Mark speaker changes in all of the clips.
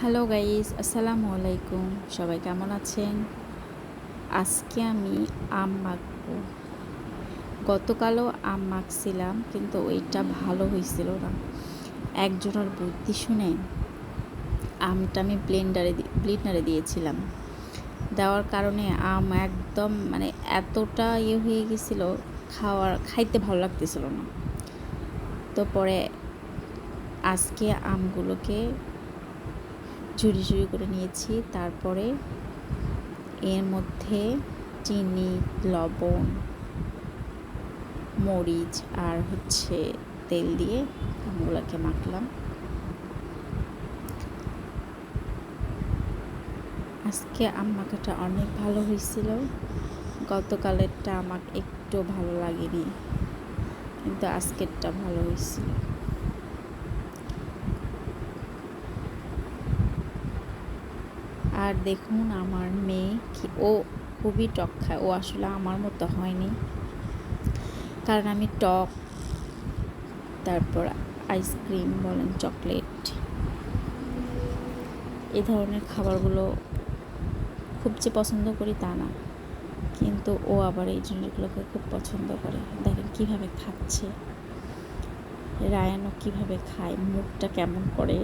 Speaker 1: Hello guys আসসালামু আলাইকুম সবাই কেমন আছেন? আজকে আমি আম মাখবো। গতকালও আম মাখছিলাম, কিন্তু ওইটা ভালো হয়েছিল না। একজনের বুদ্ধি শুনে আমটা আমি ব্লেন্ডারে ব্লেন্ডারে দিয়েছিলাম। দেওয়ার কারণে আম একদম মানে এতটা ইয়ে হয়ে গেছিল, খাওয়ার, খাইতে ভালো লাগতেছিল না। তো পরে আজকে আমগুলোকে ঝুড়ি ঝুড়ি করে নিয়েছি। তারপরে এর মধ্যে চিনি, লবণ, মরিচ আর হচ্ছে তেল দিয়ে আমগুলোকে মাখলাম। আজকে আম মাখাটা অনেক ভালো হয়েছিল। গতকালেরটা আমার একটু ভালো লাগেনি, কিন্তু আজকেরটা ভালো হয়েছিল। আর দেখুন আমার মেয়ে কি, ও খুবই টক খায়। ও আসলে আমার মতো হয়নি। কারণ আমি টক, তারপর আইসক্রিম বলেন চকলেট এই ধরনের খাবারগুলো খুব যে পছন্দ করি তা না। কিন্তু ও আবার এই জিনিসগুলোকে খুব পছন্দ করে। দেখেন কীভাবে খাচ্ছে। রায়ানও কীভাবে খায়, মুখটা কেমন করে।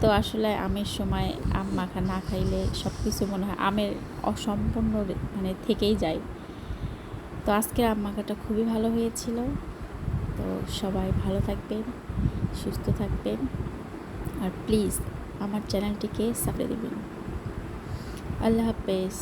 Speaker 1: তো আসলে আমের সময় আম মাখা না খাইলে সব কিছু মনে হয় আমের অসম্পূর্ণ মানে থেকেই যায়। তো আজকের আম মাখাটা খুবই ভালো হয়েছিল। তো সবাই ভালো থাকবেন, সুস্থ থাকবেন। আর প্লিজ আমার চ্যানেলটিকে সাপড়ে দেবেন। আল্লাহ হাফেজ।